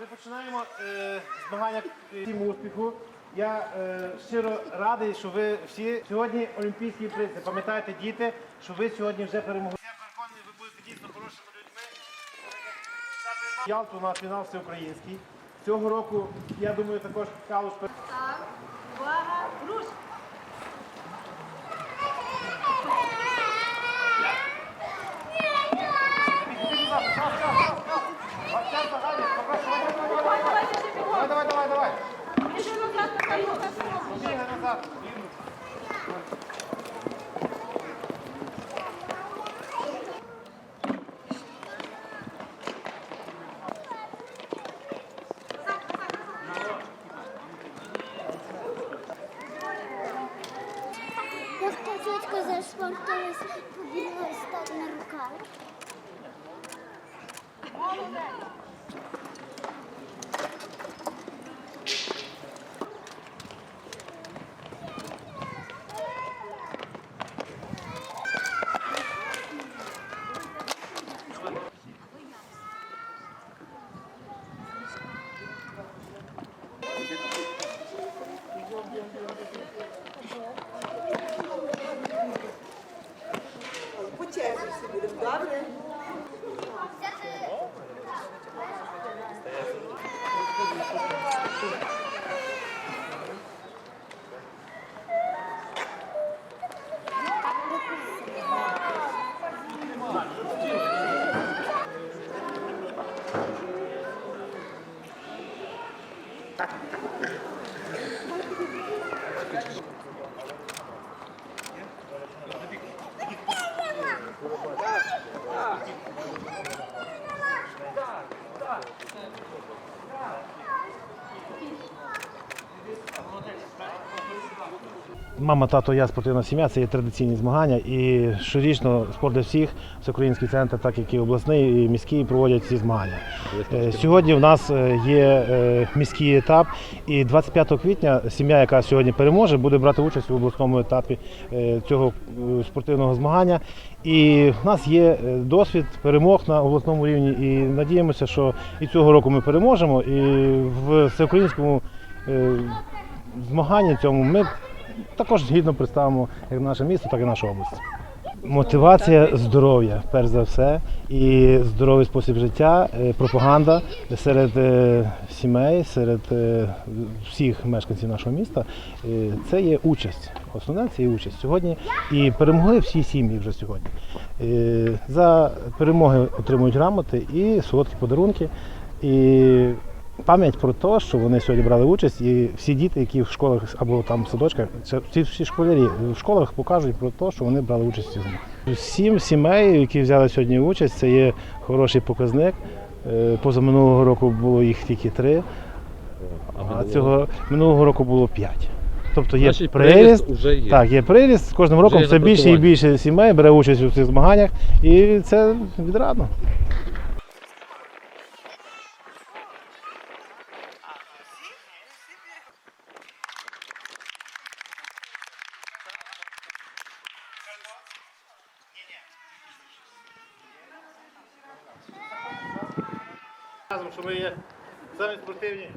Ми починаємо е, змагання е, успіху. Я е, щиро радий, що ви всі сьогодні олімпійські призи. Пам'ятайте, діти, що ви сьогодні вже перемогли. Я переконаний, ви будете дійсно хорошими людьми. Ялту на фінал всеукраїнський. Цього року, я думаю, також Калуш Так, увага, руш! Бігай назад. Як та тітка зашпортилась, побігла стати на руках. 감사합니다. Мама, тато, я спортивна сім'я це є традиційні змагання. І щорічно спорт для всіх, всеукраїнський центр, так як і обласний, і міський, проводять ці змагання. Е, Сьогодні в нас е, є е, міський етап, і 25 квітня сім'я, яка сьогодні переможе, буде брати участь у обласному етапі цього спортивного змагання. І в нас є досвід перемог на обласному рівні. І надіємося, що і цього року ми переможемо. І в всеукраїнському змаганні цьому ми також гідно представимо як наше місто, так і нашу область. Мотивація здоров'я, перш за все, і здоровий спосіб життя, е, пропаганда серед е, сімей, серед е, всіх мешканців нашого міста. Це є участь. Основне це є участь сьогодні. І перемогли всі сім'ї вже сьогодні. За перемоги отримують грамоти і солодкі подарунки. І пам'ять про те, що вони сьогодні брали участь, і всі діти, які в школах або там в садочках, це всі, всі школярі в школах покажуть про те, що вони брали участь. Сім сімей, які взяли сьогодні участь, це є хороший показник. Е, Позаминулого року було їх тільки три, а цього минулого року було п'ять. Тобто є Значить, приріст, приріст уже є. так, є приріст, з кожним роком все більше і більше сімей бере участь у цих змаганнях, і це відрадно. Що ми є самі спортивні.